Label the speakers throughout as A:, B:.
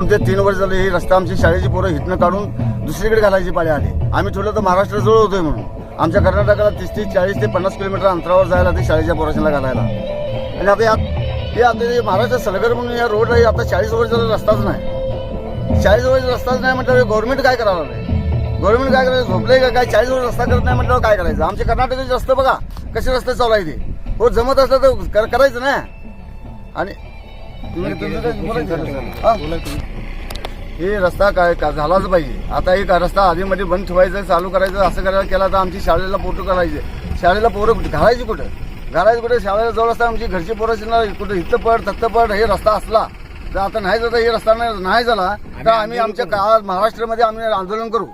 A: ते तीन वर्ष झाले हे रस्ता आमची शाळेची पोरं हितनं काढून दुसरीकडे घालायची पाळी आली. आम्ही ठेवलं तर महाराष्ट्र जवळ होतोय म्हणून. आमच्या कर्नाटकाला तीस तीस चाळीस ते पन्नास किलोमीटर अंतरावर जायला ते शाळेच्या पोराशाला घालायला. आणि आता हे आता महाराष्ट्र सलगर म्हणून या रोडला आता चाळीस वर्ष झालं रस्ताच नाही. चाळीस वर्ष रस्ताच नाही म्हटलं गव्हर्नमेंट काय करावं लागेल? गव्हर्नमेंट काय करायचं? झोपले का काय? चाळीस वर्ष रस्ता करत नाही म्हटल्यावर काय करायचं? आमचे कर्नाटकाचे रस्ते बघा कसे रस्ते चालू आहे ते हो जमत असलं तर करायचं ना. आणि हा? रस्ता काय का- झालाच पाहिजे. आता एक रस्ता आधीमध्ये बंद ठेवायचं चालू करायचं असं करायला केला तर आमची शाळेला पोटं करायचे. शाळेला पोरं कुठे? घालायची कुठं? घालायची कुठे? शाळेला जवळ असता आमची घरची पोरं असणार कुठं इथं पड तत्त पड हे रस्ता असला. तर आता नाही जाता हे रस्ता नाही नाही झाला तर आम्ही आमच्या काळात महाराष्ट्रामध्ये आम्ही आंदोलन करू.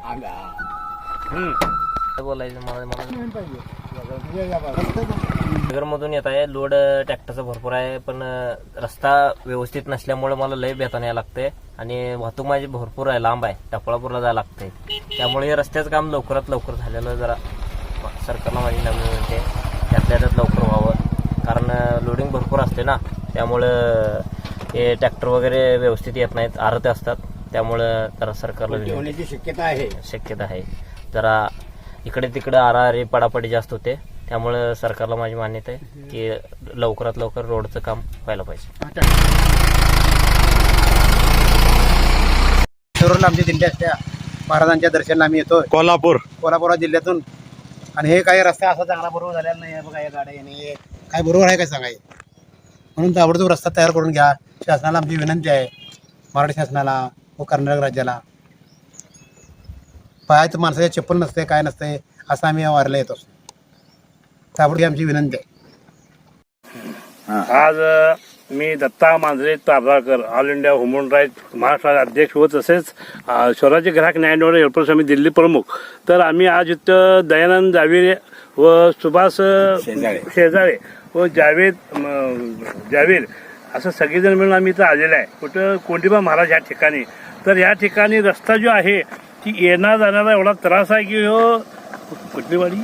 B: बोलायचं मला नगरमधून येत आहे. लोड ट्रॅक्टरचा भरपूर आहे पण रस्ता व्यवस्थित नसल्यामुळे मला लय बेताने यायला लागतंय. आणि वाहतूक माझी भरपूर आहे लांब आहे. टपळापूरला जायला लागतंय. त्यामुळे हे रस्त्याचं काम लवकरात लवकर झालेलं जरा सरकारला माझी विनंती आहे. त्यातल्या त्यात लवकर व्हावं. कारण लोडिंग भरपूर असते ना. त्यामुळं हे ट्रॅक्टर वगैरे व्यवस्थित येत नाहीत. आरते असतात. त्यामुळं जरा सरकारला
C: होण्याची शक्यता आहे.
B: शक्यता आहे. जरा इकडे तिकडे आराआरी पडापडी जास्त होते. त्यामुळे सरकारला माझी मान्यता आहे की लवकरात लवकर रोडचं काम व्हायला पाहिजे.
C: आमची दिंडी असत्या महाराजांच्या दर्शनाला आम्ही येतो
D: कोल्हापूर.
C: कोल्हापूर जिल्ह्यातून. आणि हे काही रस्ता असा चांगला बरोबर झालेला नाही आहे. बघा या गाड्या येणे काय बरोबर आहे काय सांगाय? म्हणून ताबडतोब रस्ता तयार करून घ्या. शासनाला आमची विनंती आहे. मराठी शासनाला व कर्नाटक राज्याला. पायात माणसाच्या चप्पल नसते काय नसते असं आम्ही वारला येतो. ताबडतोब आमची विनंती आहे.
D: आज अ, मी Datta Manjare Tardalkar all India human right Maharashtra अध्यक्ष व तसेच अ, स्वराज्य ग्राहक न्याय निवड हेल्पर समिती दिल्ली प्रमुख. तर आम्ही आज इथं दयानंद जाविरे व सुभाष शेजाळे व जावेद म, जावेद असं सगळेजण मिळून आम्ही इथं आलेलं आहे. कुठं कोंडिबा महाराज या ठिकाणी. तर या ठिकाणी रस्ता जो आहे ती येणार जाणारा एवढा त्रास आहे की हो कुठली वाडी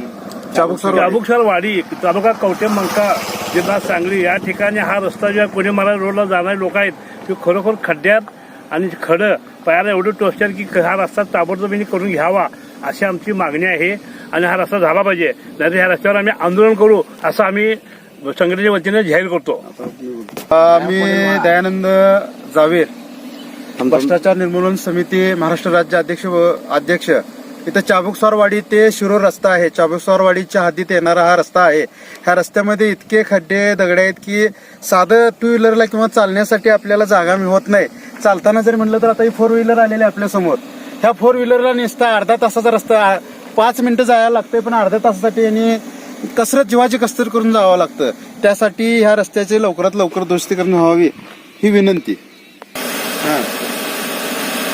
D: चाबुकसर वाडी तालुका कवटे मंका जिल्हा सांगली या ठिकाणी हा रस्ता जो आहे पुणे महाराज रोडला जाणारे लोक आहेत ते खरोखर खड्ड्यात आणि खडं पायाला एवढं टोचतात की हा रस्ता ताबडतोबीने करून घ्यावा अशी आमची मागणी आहे आणि हा रस्ता झाला पाहिजे. नाहीतर ह्या रस्त्यावर आम्ही आंदोलन करू असं आम्ही संघटनेच्या वतीने जाहीर करतो.
E: मी दयानंद जावेर भ्रष्टाचार निर्मूलन समिती महाराष्ट्र राज्य अध्यक्ष व अध्यक्ष. इथं चाबुकस्वारवाडी ते शिरोर रस्ता आहे. चाबुकस्वारवाडीच्या हद्दीत येणारा हा रस्ता आहे. ह्या रस्त्यामध्ये इतके खड्डे दगडे आहेत की साधं टू व्हीलरला किंवा चालण्यासाठी आपल्याला जागा मिळत नाही. चालताना जरी म्हणलं तर आता ही फोर व्हीलर आलेली आहे आपल्यासमोर ह्या फोर व्हीलरला नेसता अर्धा तासाचा रस्ता पाच मिनिटं जायला लागतंय पण अर्ध्या तासासाठी यांनी कसरत जीवाची कसरत करून जावं लागतं. त्यासाठी ह्या रस्त्याचे लवकरात लवकर दुरुस्तीकरण व्हावी ही विनंती.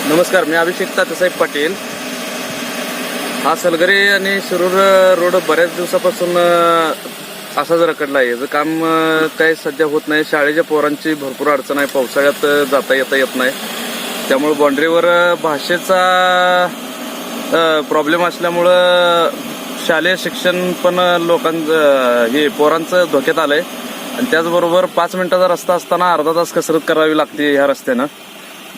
F: नमस्कार मी अभिषेक तातेसाहेब पाटील. हा सलगरे आणि शिरूर रोड बऱ्याच दिवसापासून असाच रखडला आहे. याचं काम काय काही सध्या होत नाही शाळेच्या पोरांची भरपूर अडचण आहे पावसाळ्यात जाता येता येत नाही. त्यामुळे बाँड्रीवर भाषेचा प्रॉब्लेम असल्यामुळं शालेय शिक्षण पण लोकांचं हे पोरांचं धोक्यात आलं आहे आणि त्याचबरोबर पाच मिनिटाचा रस्ता असताना अर्धा तास कसरत करावी लागते ह्या रस्त्यानं.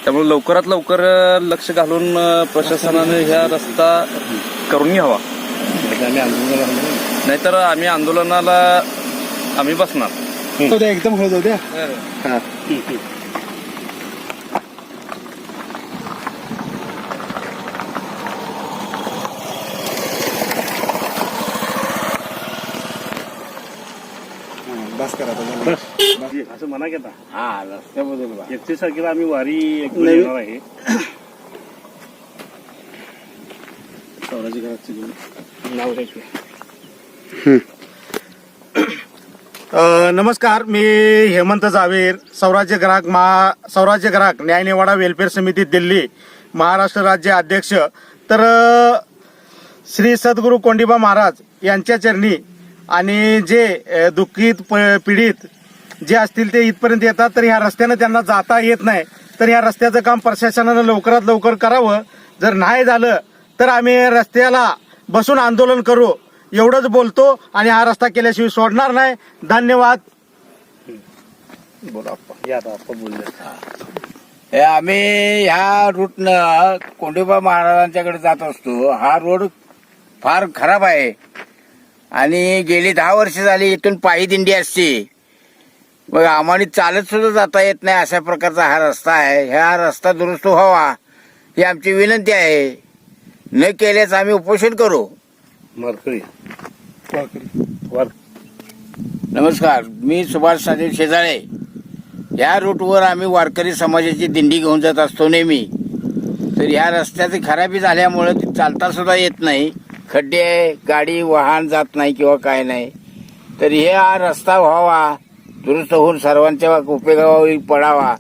F: त्यामुळे लवकरात लवकर लक्ष घालून प्रशासनाने ह्या रस्ता करून घ्यावा नाहीतर आम्ही आंदोलनाला आम्ही बसणार.
E: एकदम हळू जाऊ बस करा आता.
D: असं म्हणा घेता
C: हा रस्त्याबद्दल
D: एकतीस तारखेला आम्ही वारी एक येणार आहे. नाव
C: अ, नमस्कार मी हेमंत जावेर स्वराज्य ग्राहक महा स्वराज्य ग्राहक न्याय निवाडा वेलफेअर समिती दिल्ली महाराष्ट्र राज्य अध्यक्ष. तर अ, श्री सद्गुरू कोंडिबा महाराज यांच्या चरणी आणि जे दुःखीत दुःखित प- पीडित जे असतील ते इथपर्यंत येतात तर ह्या रस्त्यानं त्यांना जाता येत नाही. तर ह्या रस्त्याचं काम प्रशासनानं लवकरात लवकर करावं. जर नाही झालं तर आम्ही रस्त्याला बसून आंदोलन करू. एवढंच बोलतो आणि हा रस्ता केल्याशिवाय सोडणार नाही. धन्यवाद.
D: बोला बोलले
G: हे आम्ही ह्या रूटनं कोंडोबा महाराजांच्याकडे जात असतो. हा रोड फार खराब आहे. आणि गेली दहा वर्ष झाली इथून पायी दिंडी असते. मग आम्हाला चालत सुद्धा जाता येत नाही अशा प्रकारचा हा रस्ता आहे. हा रस्ता दुरुस्त व्हावा ही आमची विनंती आहे. न केल्यास आम्ही उपोषण करू.
D: मारकरी वार
G: नमस्कार. मी सुभाष सादेव शेजाळे. या रूटवर आम्ही वारकरी समाजाची दिंडी घेऊन जात असतो नेहमी. तर या रस्त्याची खराबी झाल्यामुळे ती चालता सुद्धा येत नाही. खड्डे आहे गाडी वाहन जात नाही किंवा काय नाही. तर हे हा रस्ता व्हावा दुरुस्त होऊन सर्वांच्या उपयोगावर पडावा.